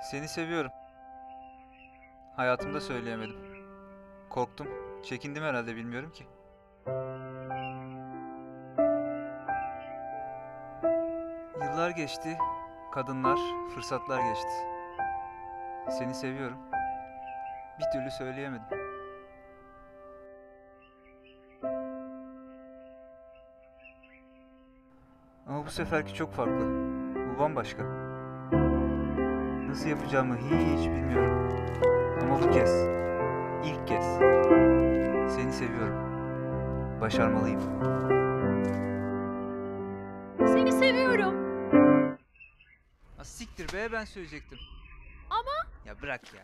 Seni seviyorum. Hayatımda söyleyemedim. Korktum. Çekindim herhalde bilmiyorum ki. Yıllar geçti. Kadınlar, fırsatlar geçti. Seni seviyorum. Bir türlü söyleyemedim. Ama bu seferki çok farklı. Bu bambaşka. Nasıl yapacağımı hiç bilmiyorum. Ama bu kez, ilk kez seni seviyorum. Başarmalıyım. Seni seviyorum. Ha siktir be ben söyleyecektim. Ama Ya bırak ya.